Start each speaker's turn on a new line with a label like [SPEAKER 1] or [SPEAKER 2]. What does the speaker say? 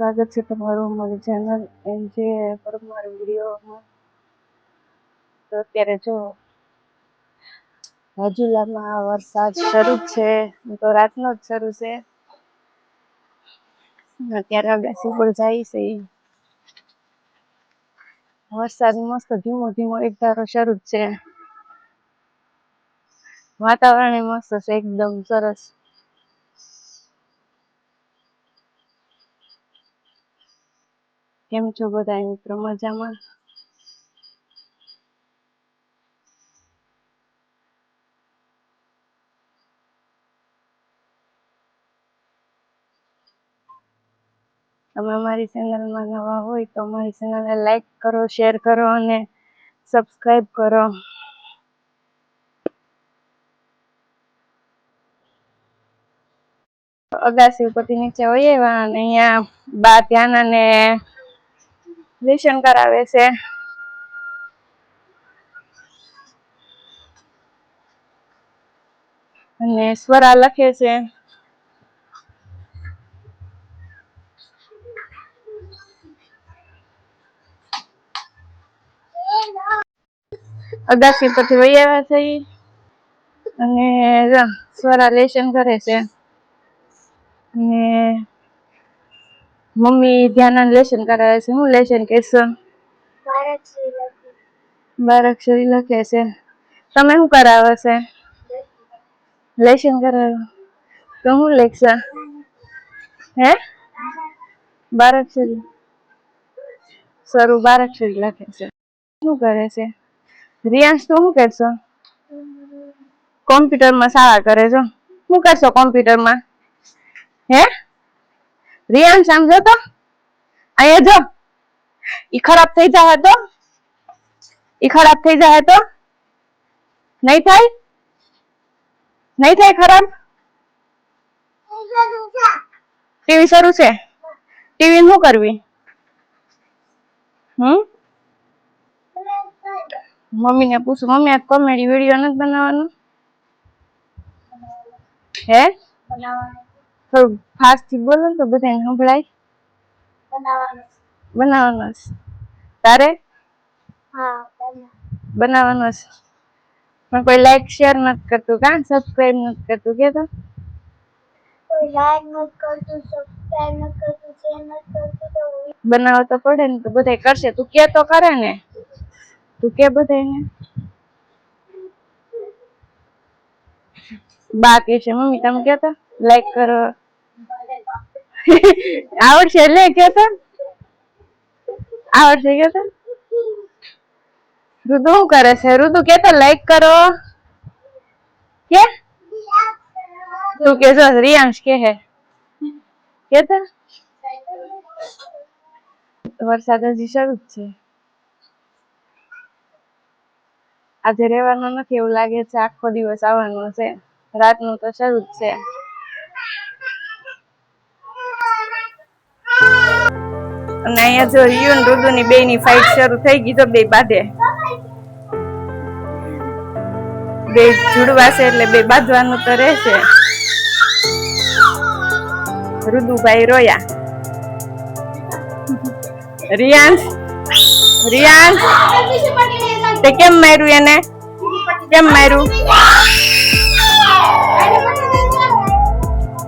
[SPEAKER 1] સ્વાગત છે તમારું અમારી ચેનલ એમ જે પરમાર વિડીયોમાં. તો અત્યારે જો રાજુલામાં વરસાદ શરૂ છે. તો રાતનો જ શરૂ છે. અત્યારે અગાસી પર જાય છે. વરસાદ મસ્ત ધીમો ધીમો એક ધારો શરૂ જ છે. વાતાવરણ મસ્ત છે, એકદમ સરસ. કેમ છો બધા મિત્રો? મજામાં? તમે અમારી ચેનલમાં નવા હોય તો અમારી ચેનલને લાઈક કરો, શેર કરો અને સબસ્ક્રાઈબ કરો. અગાસી ઉપરથી નીચે વહી આવ્યા અને અહીંયા બા ધ્યાન અને લેશન કરાવે છે. અને સ્વરા લખે છે. અગાસી પરથી વહી આવ્યા છે ઈ. અને સ્વરા લેશન કરે છે. અને મમ્મી ધ્યાન લેશન કરાવે છે. હું લેશન કેશન બારાક્ષરી લખે. છે. તમે શું કરાવો છે? લેશન કરાવે. તો હું લેખશો? હે? બારાક્ષરી સરું બારાક્ષરી લખે છે. શું કરે છે? રિયાંશ તો શું કરશો? કોમ્પ્યુટરમાં સારા કરે છો. શું કરશો કોમ્પ્યુટરમાં? હે? રિયાંશ સમજો તો? અહીંયા જો. ઈ ખરાબ થઈ જાય તો? ઈ ખરાબ થઈ જાય તો? નહીં થાય? નહીં થાય ખરાબ? ટીવી શરૂ છે. ટીવી શું કરવી? હમ? મમ્મીને પૂછું, મમ્મી, આ કોમેડી વીડિયો નથી બનાવવાનો? હે? થોડું ફાસ્ટથી બોલો તો બધાને સંભળાય. બનાવવાનો છે. તારે? બનાવવાનો છે. પણ કોઈ લાઈક શેર નથી કરતું કાં? સબસ્ક્રાઇબ નથી કરતું કે તો? બનાવો તો પડે ને તો બધા કરશે. તું કે તો કરે ને. તું કે બધાને બાકી છે મમ્મી તમે કેતા લાઈક કરો. આવડશે એટલે કે આવડશે કે તો. શું કરે છે? ઋતુ કે લાઈક કરો. કે? તું કે છો, રિયાંશ કે હે કે વરસાદ હજી શરૂ જ છે. આજે રહેવાનો નથી એવું લાગે છે, આખો દિવસ આવવાનો છે. રાતનું તો શરૂ જ છે. અને અહીંયા જો રિયુ ને રુદુ ની બે ની ફાઇટ શરૂ થઈ ગઈ તો બે બાધે. બે જુડવા છે એટલે બે બાંધવાનું તો રહેશે. રુદુભાઈ રોયા. રિયાંશ રિયાંશ. તે કેમ માર્યું એને? કેમ માર્યું?